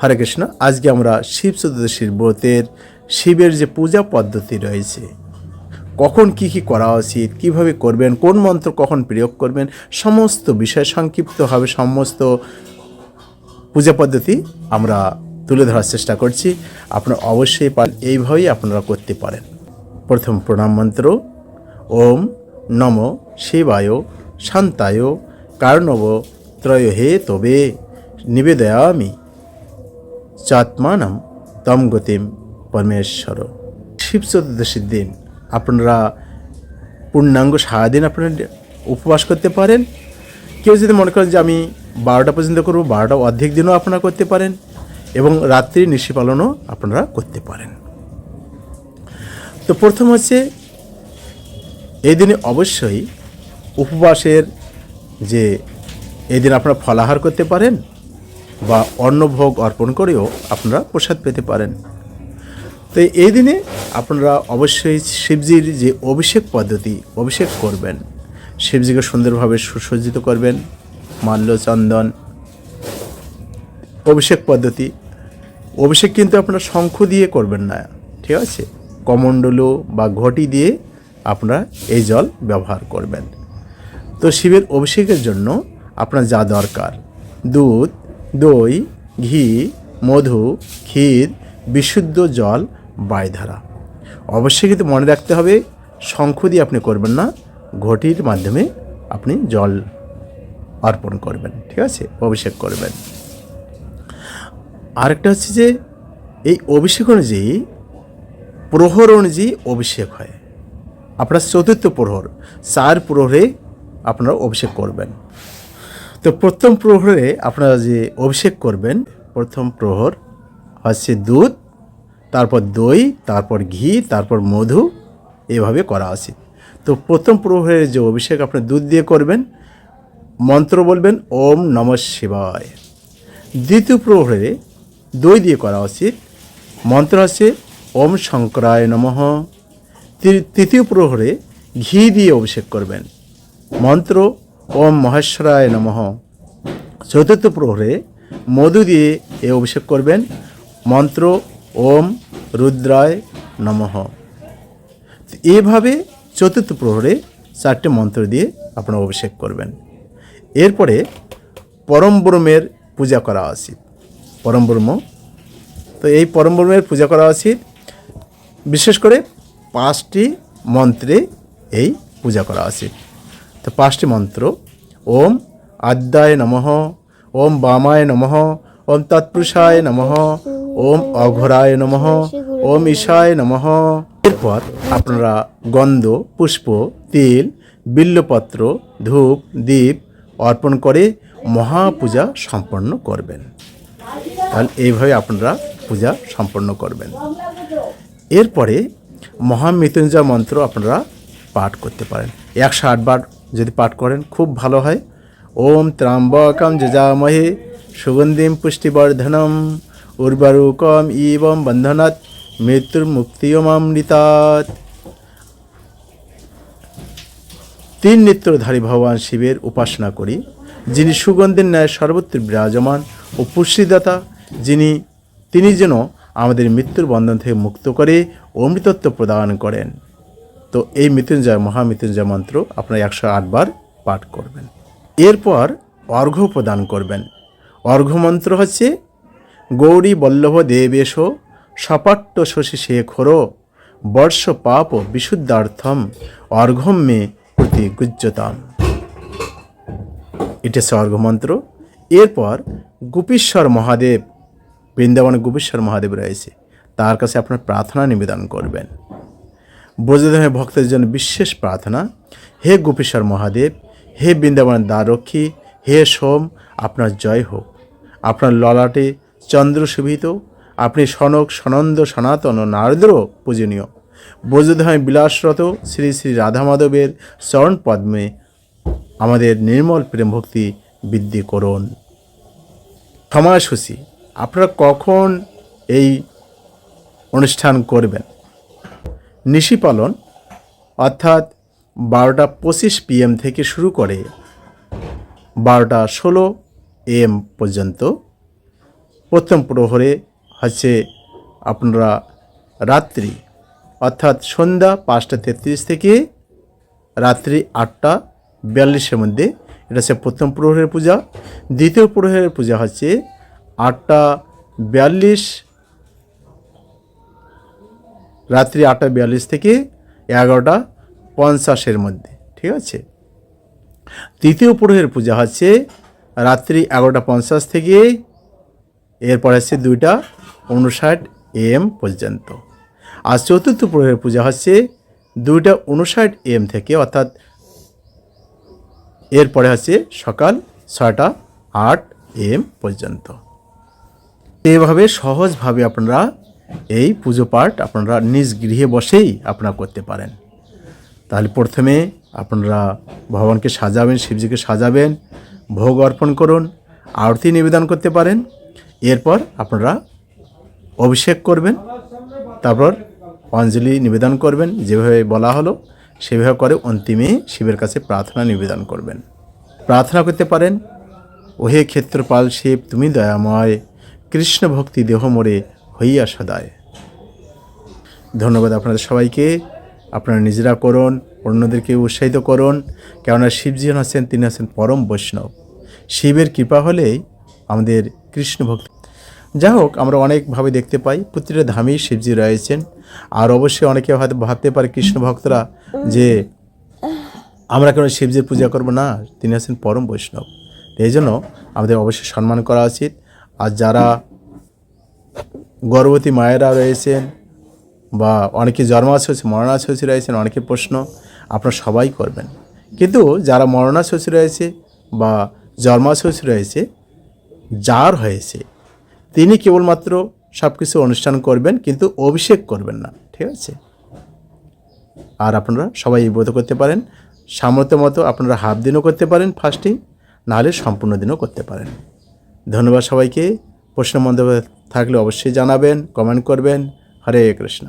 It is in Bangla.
হরে কৃষ্ণ, আজকে আমরা শিব চতুর্দশীর ব্রতের শিবের যে পূজা পদ্ধতি রয়েছে, কখন কি কি করা উচিত, কীভাবে করবেন, কোন মন্ত্র কখন প্রয়োগ করবেন, সমস্ত বিষয় সংক্ষিপ্তভাবে সমস্ত পূজা পদ্ধতি আমরা তুলে ধরার চেষ্টা করছি। আপনারা অবশ্যই পারেন, এইভাবেই আপনারা করতে পারেন। প্রথম প্রণাম মন্ত্র, ওম নম শিবায় শান্তায় কার্ণব ত্রয় হে তবে নিবেদয়ামি। চাত্মানম তম গতিম পরমেশ্বর। শিব চতুর্দশীর দিন আপনারা পূর্ণাঙ্গ সারাদিন আপনারা উপবাস করতে পারেন। কেউ যদি মনে করেন যে আমি বারোটা পর্যন্ত করব, বারোটা অর্ধেক দিনও আপনারা করতে পারেন এবং রাত্রি নিশি পালনও আপনারা করতে পারেন। তো প্রথম হচ্ছে, এই দিনে অবশ্যই উপবাসের যে, এই দিন আপনারা ফলাহার করতে পারেন। বা অন্নভোগ অর্পণ করেও আপনারা প্রসাদ পেতে পারেন। তো এই দিনে আপনারা অবশ্যই শিবজির যে অভিষেক পদ্ধতি অভিষেক করবেন। শিবজিকে সুন্দরভাবে সুসজ্জিত করবেন, মাল্য চন্দন, অভিষেক পদ্ধতি। অভিষেক কিন্তু আপনারা শঙ্খ দিয়ে করবেন না, ঠিক আছে? কমণ্ডলু বা ঘটি দিয়ে আপনারা এই জল ব্যবহার করবেন। তো শিবের অভিষেকের জন্য আপনার যা দরকার, দুধ দই, ঘি, মধু, ক্ষীর, বিশুদ্ধ জল, বায়ধারা। অবশ্যই কিন্তু মনে রাখতে হবে, শঙ্খ দিয়ে আপনি করবেন না, ঘটির মাধ্যমে আপনি জল অর্পণ করবেন, ঠিক আছে? অভিষেক করবেন। আরেকটা হচ্ছে যে, এই অভিষেক অনুযায়ী প্রহর অনুযায়ী অভিষেক হয়। আপনার চতুর্থ প্রহর, চার প্রহরে আপনারা অভিষেক করবেন। তো প্রথম প্রহরে আপনারা যে অভিষেক করবেন, প্রথম প্রহর হচ্ছে দুধ, তারপর দই, তারপর ঘি, তারপর মধু, এভাবে করা উচিত তো প্রথম প্রহরের যে অভিষেক আপনি দুধ দিয়ে করবেন, মন্ত্র বলবেন, ওম নম শিবায়। দ্বিতীয় প্রহরে দই দিয়ে করা উচিত মন্ত্র আছে, ওম শঙ্করায় নমঃ। তৃতীয় প্রহরে ঘি দিয়ে অভিষেক করবেন, মন্ত্র ওম মহেশ্বরায় নমঃ। চতুর্থ প্রহরে মধু দিয়ে এ অভিষেক করবেন। মন্ত্র ওম রুদ্রায় নমঃ। এভাবে চতুর্থ প্রহরে চারটে মন্ত্র দিয়ে আপনারা অভিষেক করবেন। এরপরে পরম ব্রহ্মের পূজা করা উচিত। পরম ব্রহ্ম তো এই পরম ব্রহ্মের পূজা করা উচিত। বিশেষ করে পাঁচটি মন্ত্রে এই পূজা করা উচিত। তো পাঁচটি মন্ত্র। ওম আদ্যায় নমঃ, ওম বামায় নমঃ, ওম তৎপুরুষায় নমঃ, ওম অঘরায় নমঃ, ওম ঈশায় নমঃ। এরপর আপনারা গন্ধ, পুষ্প, তিল, বিল্লপত্র, ধূপ, দীপ অর্পণ করে মহাপূজা সম্পন্ন করবেন। তাহলে এইভাবে আপনারা পূজা সম্পন্ন করবেন। এরপরে মহামৃত্যুঞ্জয় মন্ত্র আপনারা পাঠ করতে পারেন। একশো আটবার যদি পাঠ করেন, খুব ভালো হয়। ওম ত্রাম্বকম যজামহে সুগন্ধিম পুষ্টিবর্ধনম উর্বরুকম ইবম বন্ধনাৎ মৃত্যুর মুক্তিয়মামৃতাৎ তিন নিত্যধারী ভগবান শিবের উপাসনা করি, যিনি সুগন্ধের ন্যায় সর্বত্র বিরাজমান ও পুষ্টিদাতা, যিনি, তিনি যেন আমাদের মৃত্যুর বন্ধন থেকে মুক্ত করে অমৃতত্ব প্রদান করেন। তো এই মৃত্যুঞ্জয় মহামৃত্যুঞ্জয় মন্ত্র আপনারা একশো আটবার পাঠ করবেন। এরপর অর্ঘ্য প্রদান করবেন। অর্ঘ্য মন্ত্র হচ্ছে, গৌরী বল্লভ দেবেশ, সপাট্ট শশী শেখর, বর্ষ পাপ বিশুদ্ধার্থম, অর্ঘ্যম মে প্রতি গুজ্জতাম। এটা হচ্ছে অর্ঘ্যমন্ত্র এরপর গোপীশ্বর মহাদেব, বৃন্দাবনে গোপীশ্বর মহাদেব রয়েছে। তার কাছে আপনার প্রার্থনা নিবেদন করবেন। ব্রজধামে ভক্তদের জন্য বিশেষ প্রার্থনা। হে গোপীশ্বর মহাদেব, হে বৃন্দাবনের দ্বারক্ষী, হে সোম, আপনার জয় হোক। আপনার ললাটে চন্দ্র শোভিত, আপনি সনক সনন্দ সনাতন ও নারদ্র পূজনীয়। ব্রজধামে বিলাসরত শ্রী শ্রী রাধা মাধবের চরণ পদ্মে আমাদের নির্মল প্রেম ভক্তি বৃদ্ধি করুন। সময়সূচি আপনারা কখন এই অনুষ্ঠান করবেন? নিশি পালন অর্থাৎ বারোটা পঁচিশ পিএম থেকে শুরু করে বারোটা ষোলো এম পর্যন্ত। প্রথম প্রহরে হচ্ছে আপনারা রাত্রি, অর্থাৎ সন্ধ্যা পাঁচটা তেত্রিশ থেকে রাত্রি আটটা বিয়াল্লিশের মধ্যে। এটা হচ্ছে প্রথম প্রহরের পূজা। দ্বিতীয় প্রহরের পূজা হচ্ছে আটটা বিয়াল্লিশ রাত্রি আটটা বিয়াল্লিশ থেকে এগারোটা পঞ্চাশের মধ্যে, ঠিক আছে? তৃতীয় প্রহরের পূজা হচ্ছে রাত্রি এগারোটা পঞ্চাশ থেকে এরপর হচ্ছে দুইটা উনষাট এম পর্যন্ত। আর চতুর্থ প্রহরের পূজা হচ্ছে দুইটা উনষাট এম থেকে, অর্থাৎ এরপরে হচ্ছে সকাল ছয়টা আট এম পর্যন্ত। এভাবে সহজভাবে আপনারা এই পুজো পাঠ আপনারা নিজ গৃহে বসেই আপনারা করতে পারেন। তাহলে প্রথমে আপনারা ভগবানকে সাজাবেন, শিবজিকে সাজাবেন, ভোগ অর্পণ করুন, আরতি নিবেদন করতে পারেন, এরপর আপনারা অভিষেক করবেন, তারপর অঞ্জলি নিবেদন করবেন, যেভাবে বলা হলো সেভাবে করে অন্তিমে শিবের কাছে প্রার্থনা নিবেদন করবেন। প্রার্থনা করতে পারেন, ওহে ক্ষেত্রপাল শিব, তুমি দয়াময় কৃষ্ণ ভক্তি দেহ মোরে হইয়া সদায়। ধন্যবাদ আপনাদের সবাইকে। আপনারা নিজেরা করুন, অন্যদেরকে উৎসাহিত করুন। কেননা শিবজি আছেন তিনি আছেন পরম বৈষ্ণব। শিবের কৃপা হলেই আমাদের কৃষ্ণ ভক্তি। যাই হোক, আমরা অনেকভাবে দেখতে পাই, প্রতিটা ধামেই শিবজি রয়েছেন। আর অবশ্যই অনেকে হয়তো ভাবতে পারে, কৃষ্ণ ভক্তরা, যে আমরা কেন শিবজির পূজা করব না? তিনি আছেন পরম বৈষ্ণব। এই জন্য আমাদের অবশ্যই সম্মান করা উচিত। আর যারা গর্ভবতী মায়েরা রয়েছেন বা অনেকে জন্মাশোচী মরণাশোচী রয়েছেন অনেকের প্রশ্ন আপনারা সবাই করবেন। কিন্তু যারা মরণাশোচী রয়েছে বা জন্মাশোচী রয়েছে, যার হয়েছে, তিনি কেবলমাত্র সব কিছু অনুষ্ঠান করবেন, কিন্তু অভিষেক করবেন না, ঠিক আছে? আর আপনারা সবাই ব্রত করতে পারেন, সামর্থ্য মতো আপনারা হাফ দিনও করতে পারেন ফাস্টিং নাহলে সম্পূর্ণ দিনও করতে পারেন। ধন্যবাদ সবাইকে প্রশ্ন থাকলে অবশ্যই জানাবেন কমেন্ট করবেন। হরে কৃষ্ণ।